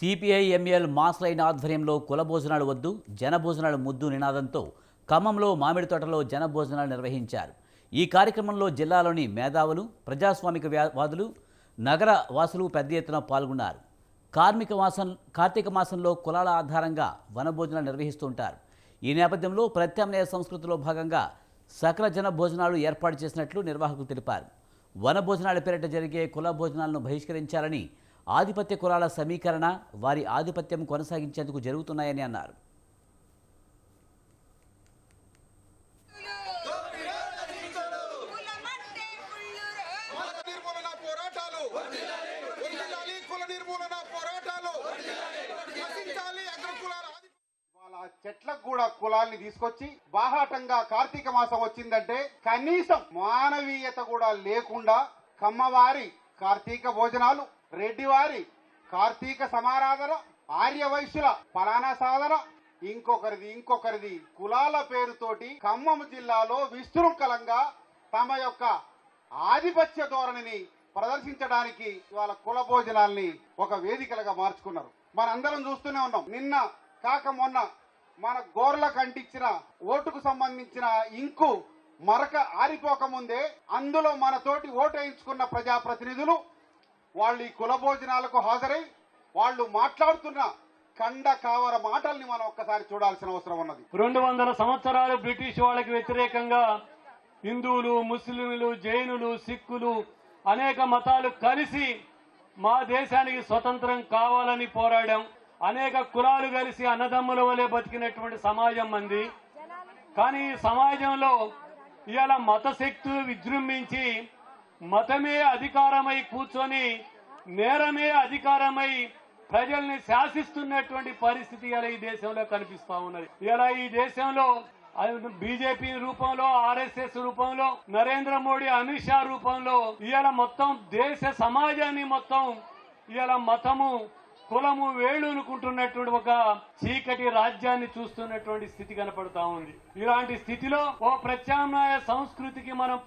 CPI ML Mass Line ఆధ్వర్యంలో కులభోజనాలు వద్దు జనభోజనాలు ముద్దు నినాదంతో ఖమ్మంలో మామిడి తోటలో జన భోజనాలు నిర్వహించారు. ఈ కార్యక్రమంలో జిల్లాలోని మేధావులు ప్రజాస్వామిక వ్యా- వాదులు నగర వాసులు పెద్ద ఎత్తున పాల్గొన్నారు. కార్మిక మాసం కార్తీక మాసంలో కులాల ఆధారంగా వనభోజనాలు నిర్వహిస్తుంటారు. ఈ నేపథ్యంలో ప్రత్యామ్నాయ సంస్కృతిలో భాగంగా సకల జన భోజనాలు ఏర్పాటు చేసినట్లు నిర్వాహకులు తెలిపారు. వనభోజనాల పేరిట జరిగే కుల భోజనాలను బహిష్కరించాలని ఆధిపత్య కులాల సమీకరణ వారి ఆధిపత్యం కొనసాగించేందుకు జరుగుతున్నాయని అన్నారు. చెట్లకు కూడా కులాల్ని తీసుకొచ్చి బాహాటంగా కార్తీక మాసం వచ్చిందంటే కనీసం మానవీయత కూడా లేకుండా కమ్మవారి కార్తీక భోజనాలు రెడ్డివారి కార్తీక సమారాధన ఆర్య వైశ్యుల పలానా సాధన. ఇంకొకరిది ఇంకొకరిది కులాల పేరుతోటి ఖమ్మం జిల్లాలో విశృంఖలంగా తమ యొక్క ఆధిపత్య ధోరణిని ప్రదర్శించడానికి వాళ్ళ కుల భోజనాల్ని ఒక వేదికలుగా మార్చుకున్నారు. మనందరం చూస్తూనే ఉన్నాం. నిన్న కాక మొన్న మన గోర్లకు అంటించిన ఓటుకు సంబంధించిన ఇంకు మరక ఆరిపోక ముందే అందులో మనతోటి ఓటు వేయించుకున్న ప్రజాప్రతినిధులు వాళ్ళు ఈ కుల భోజనాలకు హాజరై వాళ్ళు మాట్లాడుతున్న కండ కావర మాటల్ని మనం ఒక్కసారి చూడాల్సిన అవసరం ఉన్నది. రెండు వందల సంవత్సరాలు బ్రిటిష్ వాళ్ళకి వ్యతిరేకంగా హిందువులు ముస్లింలు జైనులు సిక్కులు అనేక మతాలు కలిసి మా దేశానికి స్వతంత్రం కావాలని పోరాడాం. అనేక కులాలు కలిసి అన్నదమ్ముల వలె బతికినటువంటి సమాజం మంది కానీ ఈ సమాజంలో ఇవాళ మత శక్తులు విజృంభించి మతమే అధికారమై కూర్చొని నేరమే అధికారమై ప్రజల్ని శాసిస్తున్నటువంటి పరిస్థితి ఇలా ఈ దేశంలో కనిపిస్తా ఉన్నది. ఇలా ఈ దేశంలో బీజేపీ రూపంలో ఆర్ఎస్ఎస్ రూపంలో నరేంద్ర మోడీ అమిత్ షా రూపంలో ఇవాళ మొత్తం దేశ సమాజాన్ని మొత్తం ఇవాళ మతము కులము వేళ్ళు అనుకుంటున్నటువంటి ఒక చీకటి రాజ్యాన్ని చూస్తున్నటువంటి స్థితి కనపడతా ఉంది. ఇలాంటి స్థితిలో ఓ ప్రత్యామ్నాయ సంస్కృతికి మనం